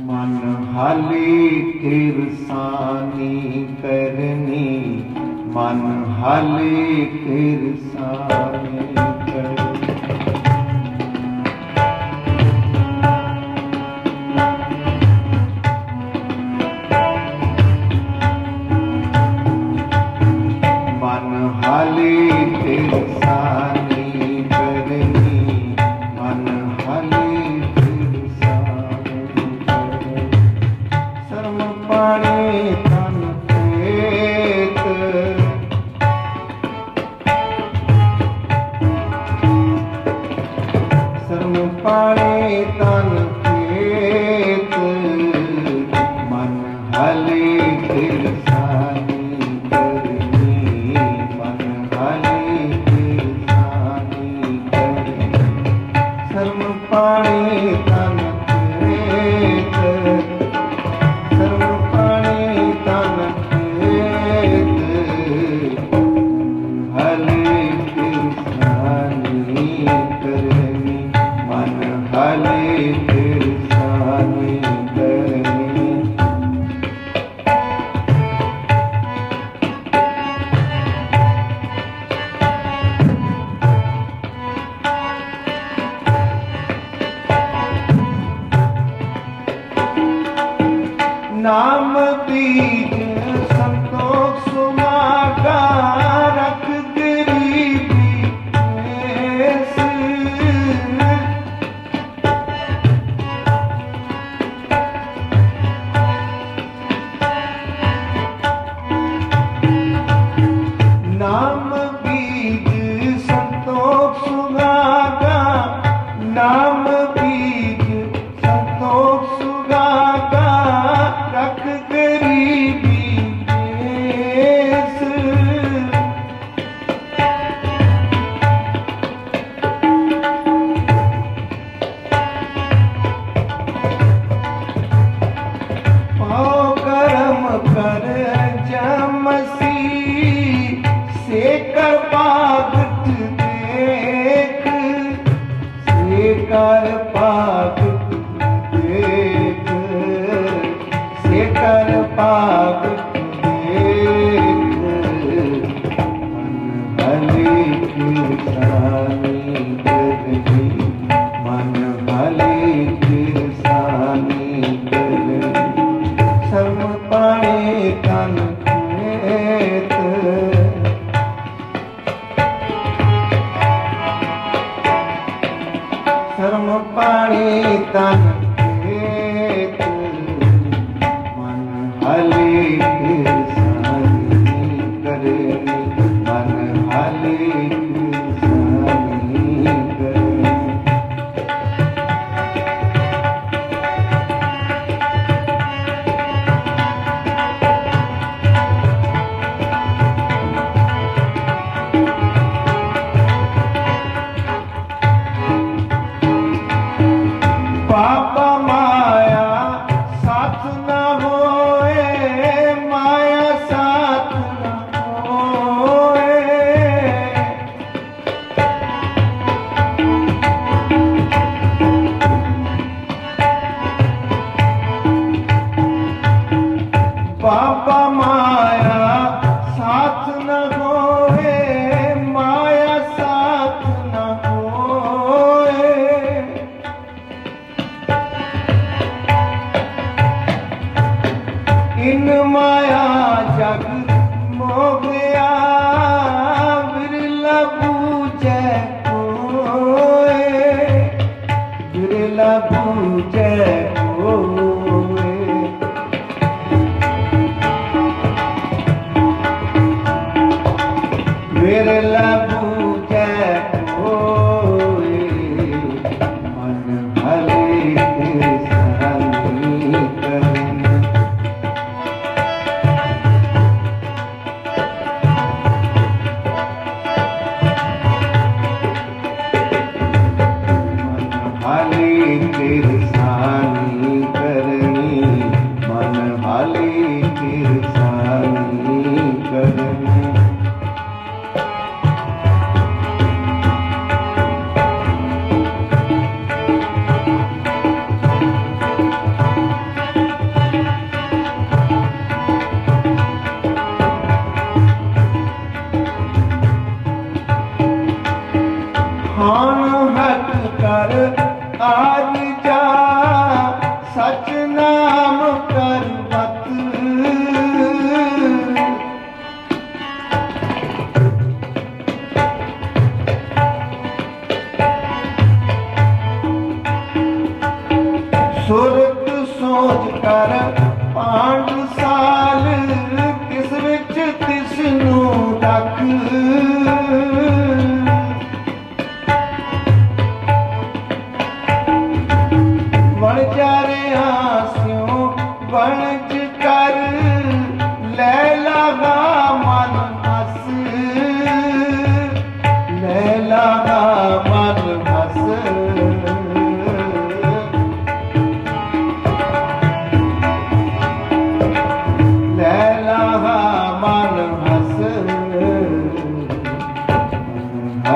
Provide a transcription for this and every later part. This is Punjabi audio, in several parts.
ਮਨ ਹਾਲੇ ਕਿਰਸਾਨੀ ਕਰਨੀ। ਮਨ ਹਾਲੇ ਕਿਰਸਾਨੀ পানি ਕਰ ਪਾਪ ਦੇਖ ਅਨਹਲੇ ਕੀ ਸਾਨੀ ਕਰਦੀ ਮਨ ਭਲੇ ਕੀ ਸਾਨੀ ਕਰਦੀ ਸਭ ਪਾਣੇ ਤਨ ਏਤ ਪਾਪਾ ਮਾਇਆ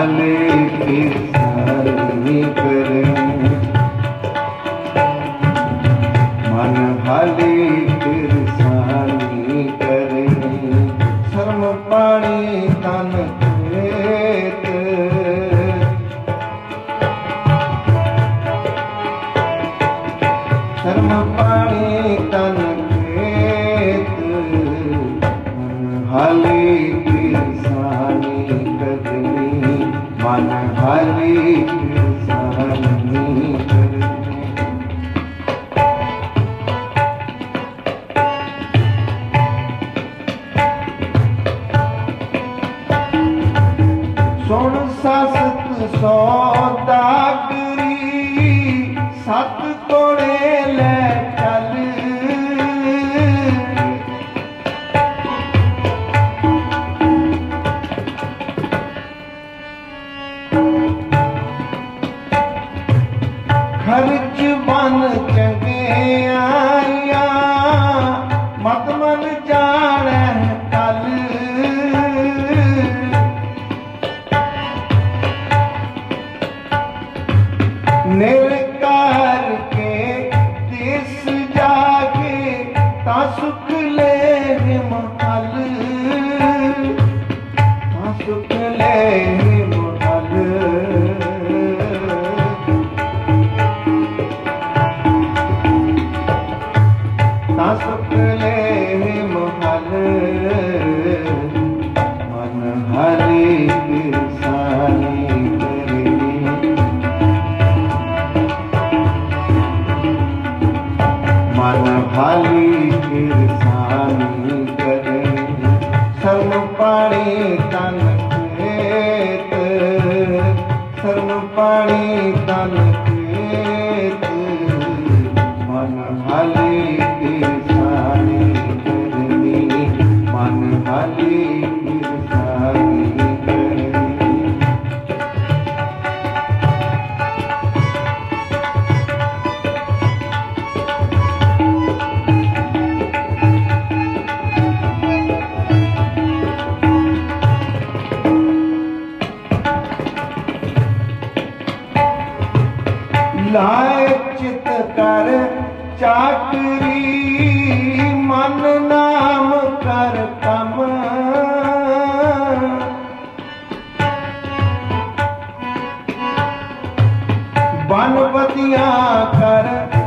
वाले की सारी कर ਸੋ ਸਾਨੀ ਸਸਤ ਸੋਦਾ ਕਰੀ ਸਤ ਕੋੜੇ ਲੈ चुप ले Hallelujah. ਅਨੁਪਤੀਆਂ ਕਰ।